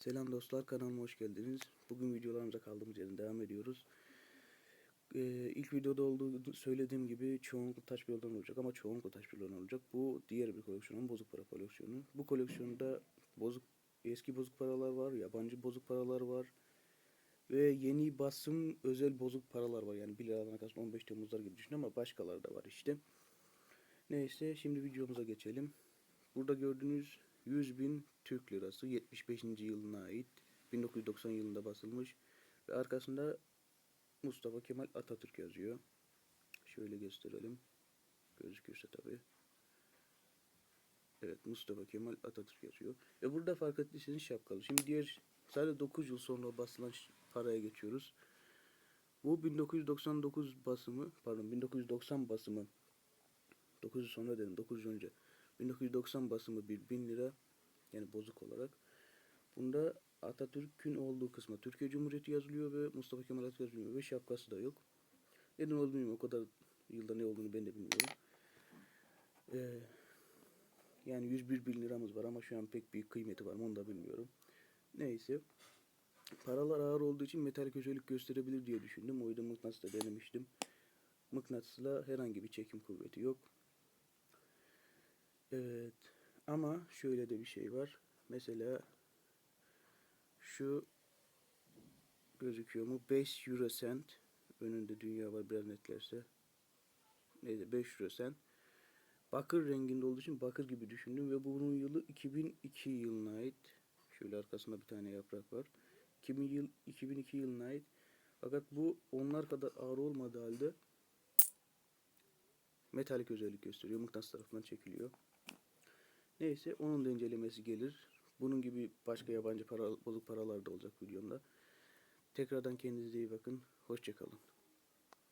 Selam dostlar kanalıma hoş geldiniz. Bugün videolarımıza kaldığımız yerden devam ediyoruz. Ee, ilk videoda olduğu söylediğim gibi çoğunlukla taş yoldan olacak ama çoğunlukla taş yoldan olacak. Bu diğer bir koleksiyonun bozuk para koleksiyonu. Bu koleksiyonda bozuk eski bozuk paralar var, yabancı bozuk paralar var ve yeni basım özel bozuk paralar var. Yani 1 liradan kalsın 15 Temmuzlar gibi düşünün ama başkaları da var işte. Neyse şimdi videomuza geçelim. Burada gördüğünüz 100 bin Türk lirası 75. yılına ait 1990 yılında basılmış ve arkasında Mustafa Kemal Atatürk yazıyor. Şöyle gösterelim. Gözükürse tabi. Evet Mustafa Kemal Atatürk yazıyor. Ve burada fark ettiyseniz şapkalı. Şimdi diğer sadece 9 yıl sonra basılan paraya geçiyoruz. Bu 1999 basımı pardon 1990 basımı 9 yıl sonra dedim 9 yıl önce 1990 basımı bir 1000 lira yani bozuk olarak. Bunda Atatürk'ün olduğu kısma Türkiye Cumhuriyeti yazılıyor ve Mustafa Kemal Atatürk yazılıyor ve şapkası da yok. Neden olduğunu bilmiyorum. O kadar yılda ne olduğunu ben de bilmiyorum. Ee, yani 101 bin liramız var ama şu an pek bir kıymeti var mı onu da bilmiyorum. Neyse. Paralar ağır olduğu için metalik özellik gösterebilir diye düşündüm. O yüzden mıknatısla denemiştim. Mıknatısla herhangi bir çekim kuvveti yok. Evet. Ama şöyle de bir şey var. Mesela şu gözüküyor mu? 5 euro cent. Önünde dünya var biraz netlerse. Neyse 5 euro cent. Bakır renginde olduğu için bakır gibi düşündüm ve bunun yılı 2002 yılına ait. Şöyle arkasında bir tane yaprak var. 2000 yıl 2002 yılına ait. Fakat bu onlar kadar ağır olmadığı halde metalik özellik gösteriyor. Mıknatıs tarafından çekiliyor. Neyse onun da incelemesi gelir. Bunun gibi başka yabancı para, bozuk paralar da olacak videomda. Tekrardan kendinize iyi bakın. Hoşçakalın.